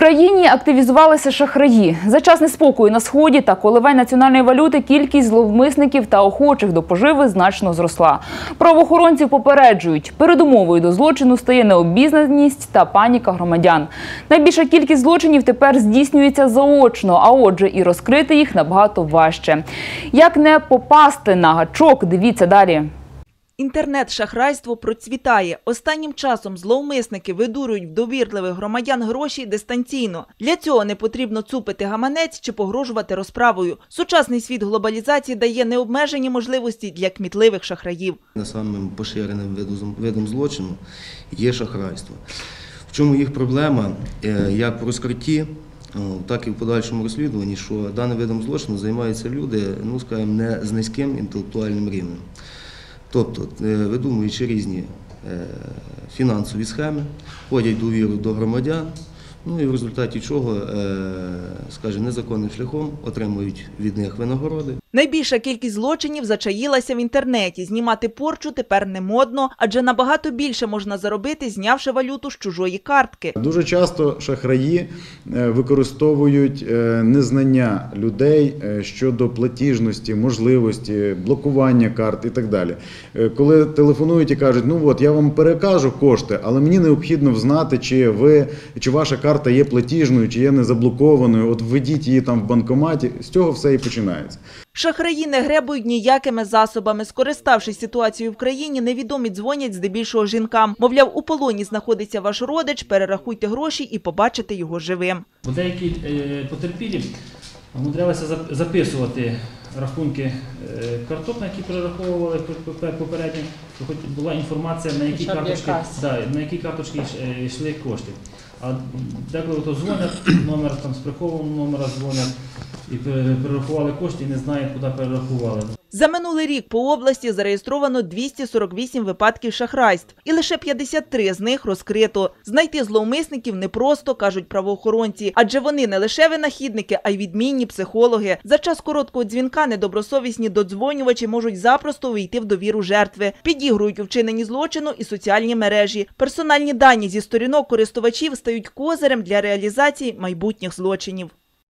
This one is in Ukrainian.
країні активізувалися шахраї. За час неспокою на сході та коливань національної валюти кількість зловмисників та охочих до поживи значно зросла. Правоохоронців попереджують, передумовою до злочину стає необізнаність та паніка громадян. Найбільша кількість злочинів тепер здійснюється заочно, а отже, і розкрити їх набагато важче. Як не попасти на гачок, дивіться далі. Інтернет-шахрайство процвітає. Останнім часом зловмисники видурюють в довірливих громадян гроші дистанційно. Для цього не потрібно цупити гаманець чи погрожувати розправою. Сучасний світ глобалізації дає необмежені можливості для кмітливих шахраїв. Самим поширеним видом, видом злочину є шахрайство. В чому їх проблема, Е, як в розкритті, так і в подальшому розслідуванні, що даним видом злочину займаються люди, ну скажімо, не з низьким інтелектуальним рівнем. Тобто, е, видумуючи різні е, фінансові схеми, входять довіру до громадян, ну і в результаті чого, е, скажімо, незаконним шляхом отримують від них винагороди. Найбільша кількість злочинів зачаїлася в інтернеті. Знімати порчу тепер не модно, адже набагато більше можна заробити, знявши валюту з чужої картки. Дуже часто шахраї е, використовують е, незнання людей е, щодо платіжності, можливості, блокування карт і так далі. Коли телефонують і кажуть, ну от я вам перекажу кошти, але мені необхідно взнати, чи ви чи ваша карта є платіжною, чи є не заблокованою. От введіть її там в банкоматі. З цього все і починається. Шахраї не гребують ніякими засобами. Скориставшись ситуацією в країні, невідомі дзвонять здебільшого жінкам. Мовляв, у полоні знаходиться ваш родич, перерахуйте гроші і побачите його живим. Деякі е, потерпілі умудрялися зап- записувати рахунки е, карток, на які перераховували пер- пер- попередньо, хоч була інформація, на які карточки, да, на які карточки е, йшли кошти. А деколи то дзвонять, номер там з прихованого номера дзвонять і перерахували кошти і не знають, куди перерахували. За минулий рік по області зареєстровано 248 випадків шахрайств, і лише 53 з них розкрито. Знайти зловмисників непросто, кажуть правоохоронці, адже вони не лише винахідники, а й відмінні психологи. За час короткого дзвінка недобросовісні додзвонювачі можуть запросто війти в довіру жертви, підігрують у вчиненні злочину і соціальні мережі. Персональні дані зі сторінок користувачів стають козирем для реалізації майбутніх злочинів.